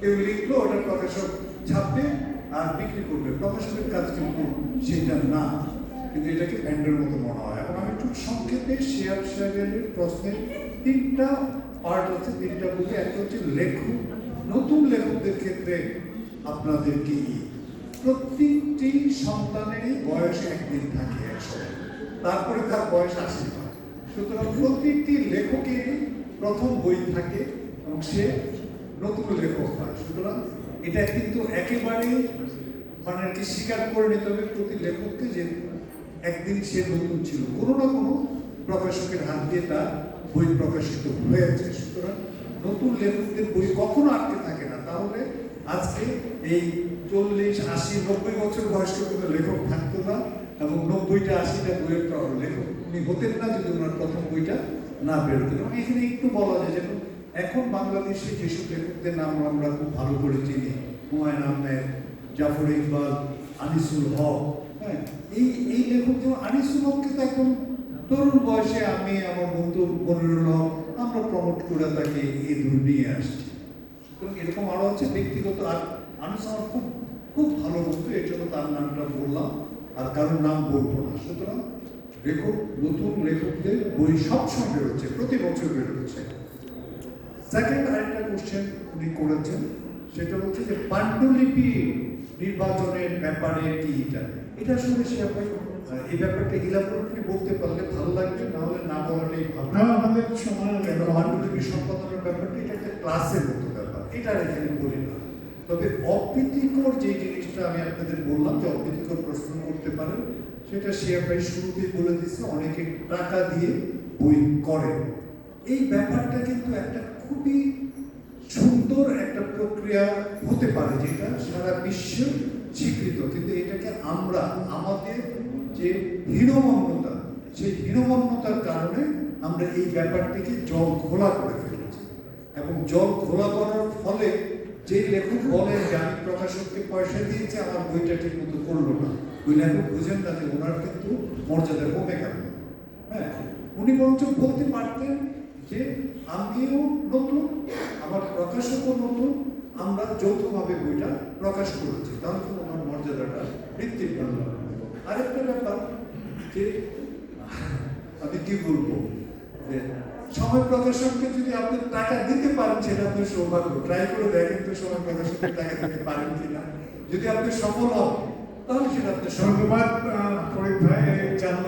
কেউ লিখলো ওটা প্রকাশক ছাপবে আর বিক্রি করবে। প্রকাশকের কাজ কিন্তু সেটা না। কিন্তু এটাকে ব্যান্ডের মতো মনে হয়। এখন আমি একটু সংক্ষেপে শেয়ার সাহেবের প্রশ্নের তিনটা পার্ট আছে, তিনটা বলি একটা হচ্ছে লেখক। নতুন লেখকদের ক্ষেত্রে আপনাদের কি প্রত্যেকটি সন্তানেরই বয়স একদিন থাকে একশো তারপরে তার বয়স আসে হয়। সুতরাং প্রত্যেকটি লেখকেরই প্রথম বই থাকে এবং সে নতুন লেখক হয় সুতরাং এটা কিন্তু একেবারেই মানে আর কি স্বীকার করে নিতে হবে প্রতি লেখককে যে একদিন সে নতুন ছিল। কোনো না কোনো প্রকাশকের হাত দিয়ে তার বই প্রকাশিত হয়েছে। সুতরাং নতুন লেখকদের বই কখনো আটকে থাকে না। তাহলে আজকে এই চল্লিশ, আশি, নব্বই বছর বয়স্ক কোনো লেখক থাকতো না এবং নব্বইটা, আশিটা বইয়ের লেখক উনি হতেন না যদি ওনার প্রথম বইটা না বেরোতেন এখানে একটু বলা যায় যেন এখন বাংলাদেশে যেসব লেখকদের নাম আমরা খুব ভালো করে চিনি, হুমায়ুন আহমেদ, জাফর ইকবাল, আনিসুল হক হ্যাঁ এই এই লেখক যেমন আনিসুল হককে তো এখন তরুণ বয়সে আমি, আমার বন্ধু মনিরুল হক, আমরা প্রমোট করে তাকে এই দূর নিয়ে আসছি। সুতরাং এরকম আরও হচ্ছে ব্যক্তিগত, আর আনিস আমার খুব খুব ভালো বন্ধু এই জন্য তার নামটা বললাম, আর কারোর নাম বলব না। সুতরাং লেখক, নতুন লেখকদের বই সবসময় বেরোচ্ছে, প্রতি বছর বেরোচ্ছে। সেকেন্ড আরেকটা কোশ্চেন উনি করেছেন সেটা হচ্ছে যে পাণ্ডুলিপি নির্বাচনের ব্যাপারে কি এটা? এটা আসলে সে আপনি এই ব্যাপারটা ইলাবোরেটলি বলতে পারলে ভালো লাগবে না হলে না বলাটাই ভালো। না আমাদের সময় পাণ্ডুলিপি সম্পাদনের ব্যাপারটা এটা একটা ক্লাসের মতো ব্যাপার। এটা এখানে বলি না। তবে অপ্রীতিকর যে জিনিসটা আমি আপনাদের বললাম যে অপ্রীতিকর প্রশ্ন করতে পারেন সেটা শেয়ার ভাই শুরুতেই বলে দিচ্ছে অনেকে টাকা দিয়ে বই করে এই ব্যাপারটা কিন্তু একটা খুবই সুন্দর একটা প্রক্রিয়া হতে পারে যেটা সারা বিশ্ব স্বীকৃত। কিন্তু এটাকে আমরা, আমাদের যে হীনমন্যতা, সেই হীনমন্যতার কারণে আমরা এই ব্যাপারটিকে জল ঘোলা করে ফেলেছি। এবং জল ঘোলা করার ফলে যে লেখক বলেন যে, আমি প্রকাশককে পয়সা দিয়েছি, আমার বইটা ঠিক মতো করল না। ওই লেখক বুঝেন না যে ওনার কিন্তু মর্যাদা কমে গেল। হ্যাঁ উনি বরঞ্চ বলতে পারতেন যে আমিও নতুন আমার প্রকাশকও নতুন, আমরা যৌথভাবে বইটা প্রকাশ করেছি। কিন্তু আমার মর্যাদাটা বৃদ্ধি পেল আরেকটা ব্যাপার যে, আমি কি বলব? যে, সময় প্রকাশককে যদি আপনি টাকা দিতে পারেন, সেটা আপনার সৌভাগ্য। ট্রাই করে দেখেন তো সময় প্রকাশককে টাকা দিতে পারেন কিনা। যদি আপনি সফল হন, তাহলে সেটা সৌভাগ্য ধন্যবাদ ফরিদ জানলাম।